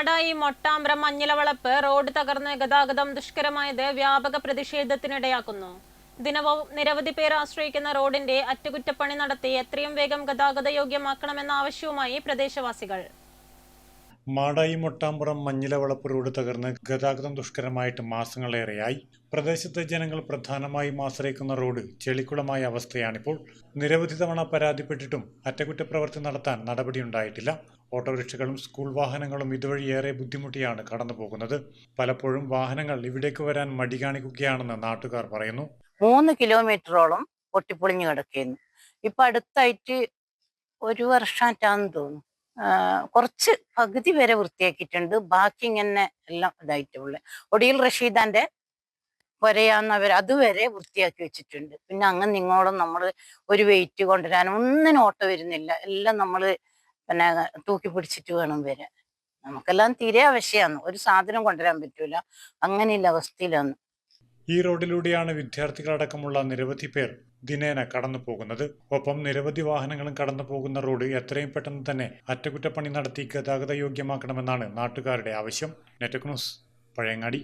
Madayi Mottambram മഞ്ഞിലവളപ്പ് road തകർന്ന് ഗതാഗതം ദുഷ്കരമായത് വ്യാപക പ്രതിഷേധത്തിനിടയാക്കുന്നു. ദിനവും നിരവധി പേർ ആശ്രയിക്കുന്ന റോഡിന്റെ അറ്റകുറ്റപ്പണി നടത്തി എത്രയും വേഗം ഗതാഗത യോഗ്യമാക്കണമെന്ന ആവശ്യവുമായി പ്രദേശവാസികൾ. മാടായി മൊട്ടാമ്പുറം മഞ്ഞിലവളപ്പ് റോഡ് തകർന്ന് ഗതാഗതം ദുഷ്കരമായിട്ട് മാസങ്ങളേറെയായി. പ്രദേശത്തെ ജനങ്ങൾ പ്രധാനമായും ആശ്രയിക്കുന്ന റോഡ് ചെളിക്കുളമായ അവസ്ഥയാണിപ്പോൾ. നിരവധി തവണ പരാതിപ്പെട്ടിട്ടും അറ്റകുറ്റപ്രവൃത്തി നടത്താൻ നടപടിയുണ്ടായിട്ടില്ല. ഓട്ടോറിക്ഷകളും സ്കൂൾ വാഹനങ്ങളും ഇതുവഴി ഏറെ ബുദ്ധിമുട്ടിയാണ് കടന്നു പോകുന്നത് പലപ്പോഴും വാഹനങ്ങൾ ഇവിടേക്ക് വരാൻ മടി കാണിക്കുകയാണെന്ന് നാട്ടുകാർ പറയുന്നു. മൂന്ന് കിലോമീറ്ററോളം പൊട്ടിപ്പൊളിഞ്ഞു കിടക്കുന്നു. ഇപ്പൊ അടുത്തായിട്ട് ഒരു വർഷമായിട്ടാന്ന് തോന്നുന്നു. കുറച്ച് പകുതി വരെ വൃത്തിയാക്കിയിട്ടുണ്ട്. ബാക്കി ഇങ്ങനെ എല്ലാം ഇതായിട്ടുള്ളത് ഒടിയിൽ റഷീദാന്റെ പുരയാന്നവർ അതുവരെ വൃത്തിയാക്കി വെച്ചിട്ടുണ്ട്. പിന്നെ അങ്ങനെ നിങ്ങളോളം നമ്മൾ ഒരു വെയിറ്റ് കൊണ്ടുവരാനും ഒന്നിനും ഓട്ടം വരുന്നില്ല. എല്ലാം നമ്മൾ പിന്നെ തൂക്കി പിടിച്ചിട്ട് വേണം വരാൻ. നമുക്കെല്ലാം തീരെ ആവശ്യമാണ്. ഒരു സാധനം കൊണ്ടുവരാൻ പറ്റൂല. അങ്ങനെയുള്ള അവസ്ഥയിലാണ്. ഈ റോഡിലൂടെയാണ് വിദ്യാർത്ഥികളടക്കമുള്ള നിരവധി പേർ ദിനേന കടന്നു പോകുന്നത് ഒപ്പം നിരവധി വാഹനങ്ങളും കടന്നു പോകുന്ന റോഡ് എത്രയും പെട്ടെന്ന് തന്നെ അറ്റകുറ്റപ്പണി നടത്തി ഗതാഗത യോഗ്യമാക്കണമെന്നാണ് നാട്ടുകാരുടെ ആവശ്യം. നെറ്റക് ന്യൂസ് പഴയങ്ങാടി.